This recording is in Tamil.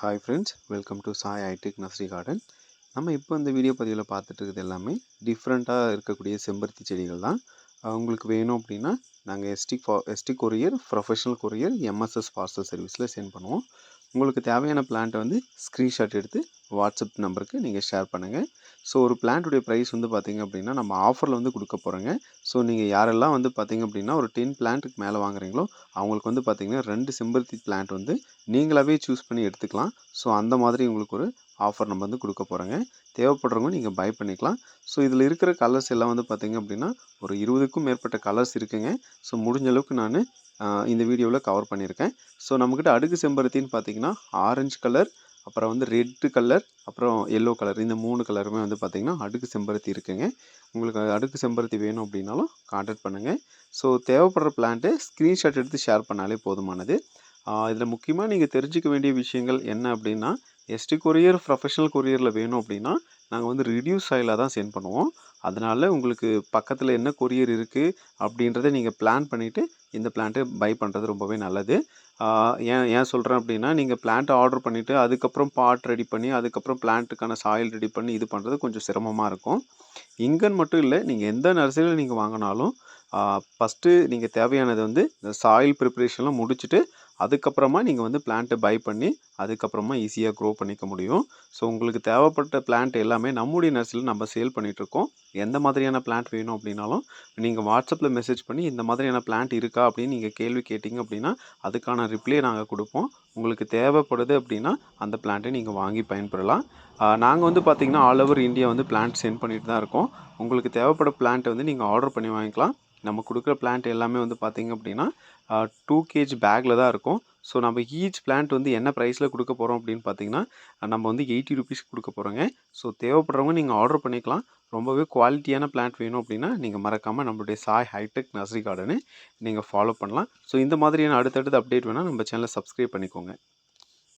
Hi friends welcome to Sai Itech nursery garden நம்ம இப்போ இந்த வீடியோ பதிவில் பார்த்துட்டு இருக்கிறது எல்லாமே டிஃப்ரெண்ட்டாக இருக்கக்கூடிய செம்பருத்தி செடிகள் தான் உங்களுக்கு வேணும் அப்படின்னா நாங்கள் எஸ்டி ஃபா ST courier professional courier MSS parcel சர்வீஸில் சென்ட் பண்ணுவோம். உங்களுக்கு தேவையான பிளான்ட்டை வந்து ஸ்க்ரீன்ஷாட் எடுத்து வாட்ஸ்அப் நம்பருக்கு நீங்கள் ஷேர் பண்ணுங்கள் ஸோ ஒரு பிளான்ட்டுடைய ப்ரைஸ் வந்து பார்த்திங்க அப்படின்னா நம்ம ஆஃபரில் வந்து கொடுக்க போகிறோங்க ஸோ நீங்கள் யாரெல்லாம் வந்து பார்த்திங்க அப்படின்னா ஒரு டென் பிளான்ட்டுக்கு மேலே வாங்குறீங்களோ அவங்களுக்கு வந்து பார்த்திங்கன்னா ரெண்டு செம்பருத்தி பிளான்ட் வந்து நீங்களாகவே சூஸ் பண்ணி எடுத்துக்கலாம். ஸோ அந்த மாதிரி உங்களுக்கு ஒரு ஆஃபர் நம்ம வந்து கொடுக்க போகிறோங்க தேவைப்படுறவங்க நீங்கள் பை பண்ணிக்கலாம். ஸோ இதில் இருக்கிற கலர்ஸ் எல்லாம் வந்து பார்த்திங்க அப்படின்னா ஒரு இருபதுக்கும் மேற்பட்ட கலர்ஸ் இருக்குங்க. ஸோ முடிஞ்ச அளவுக்கு நான் இந்த வீடியோவில் கவர் பண்ணியிருக்கேன். ஸோ நம்மக்கிட்ட அடுக்கு செம்பருத்தின்னு பார்த்தீங்கன்னா ஆரஞ்சு கலர் அப்புறம் வந்து ரெட்டு கலர் அப்புறம் எல்லோ கலர் இந்த மூணு கலருமே வந்து பார்த்திங்கன்னா அடுக்கு செம்பருத்தி இருக்குங்க. உங்களுக்கு அடுக்கு செம்பருத்தி வேணும் அப்படின்னாலும் காண்டாக்ட் பண்ணுங்கள் ஸோ தேவைப்படுற பிளான்ட்டு ஸ்க்ரீன்ஷாட் எடுத்து ஷேர் பண்ணாலே போதுமானது. இதில் முக்கியமாக நீங்கள் தெரிஞ்சுக்க வேண்டிய விஷயங்கள் என்ன அப்படின்னா எஸ்டி கொரியர் ப்ரொஃபஷனல் கொரியரில் வேணும் அப்படின்னா நாங்கள் வந்து ரிடியூஸ் ஆயிலாக தான் சென்ட் பண்ணுவோம். அதனால் உங்களுக்கு பக்கத்தில் என்ன கொரியர் இருக்குது அப்படின்றத நீங்கள் பிளான் பண்ணிவிட்டு இந்த பிளான்ட்டு பை பண்ணுறது ரொம்பவே நல்லது. ஏன் ஏன் சொல்கிறேன் அப்படின்னா நீங்கள் பிளான்ட் ஆர்டர் பண்ணிவிட்டு அதுக்கப்புறம் பாட் ரெடி பண்ணி அதுக்கப்புறம் பிளான்ட்டுக்கான சாயில் ரெடி பண்ணி இது பண்ணுறது கொஞ்சம் சிரமமாக இருக்கும். இங்கன்னு மட்டும் இல்லை நீங்கள் எந்த நர்சரியில் நீங்கள் வாங்கினாலும் ஃபஸ்ட்டு நீங்கள் தேவையானது வந்து இந்த சாயில் ப்ரிப்ரேஷன்லாம் முடிச்சுட்டு அதுக்கப்புறமா நீங்கள் வந்து பிளான்ட்டை பை பண்ணி அதுக்கப்புறமா ஈஸியாக க்ரோ பண்ணிக்க முடியும். ஸோ உங்களுக்கு தேவைப்பட்ட பிளான்ட் எல்லாமே நம்முடைய நர்சரியில் நம்ம சேல் பண்ணிகிட்ருக்கோம் எந்த மாதிரியான பிளான்ட் வேணும் அப்படின்னாலும் நீங்கள் வாட்ஸ்அப்பில் மெசேஜ் பண்ணி இந்த மாதிரியான பிளான்ட் இருக்கா அப்படின்னு நீங்கள் கேள்வி கேட்டிங்க அப்படின்னா அதுக்கான ரிப்ளை நாங்கள் கொடுப்போம். உங்களுக்கு தேவைப்படுது அப்படின்னா அந்த பிளான்ட்டை நீங்கள் வாங்கி பயன்பெறலாம். நாங்கள் வந்து பார்த்திங்கன்னா ஆல் ஓவர் இந்தியா வந்து பிளான்ட் சென்ட் பண்ணிட்டு தான் இருக்கோம். உங்களுக்கு தேவைப்பட பிளான்ட்டை வந்து நீங்கள் ஆர்டர் பண்ணி வாங்கிக்கலாம். நம்ம கொடுக்குற பிளான்ட் எல்லாமே வந்து பார்த்திங்க அப்படின்னா டூ கேஜ் பேக்கில் தான் இருக்கும். ஸோ நம்ம ஈச் பிளான்ட் வந்து என்ன ப்ரைஸில் கொடுக்க போகிறோம் அப்படின்னு பார்த்தீங்கன்னா நம்ம வந்து எயிட்டி ருபீஸ் கொடுக்க போகிறோங்க ஸோ தேவைப்படுறவங்க நீங்கள் ஆர்டர் பண்ணிக்கலாம். ரொம்பவே குவாலிட்டியான பிளான்ட் வேணும் அப்படின்னா நீங்கள் மறக்காமல் நம்மளுடைய சாய் ஹைடெக் நர்சரி கார்டனு நீங்கள் ஃபாலோ பண்ணலாம். ஸோ இந்த மாதிரியான அடுத்தடுத்து அப்டேட் வேணால் நம்ம சேனலை சப்ஸ்கிரைப் பண்ணிக்கோங்க.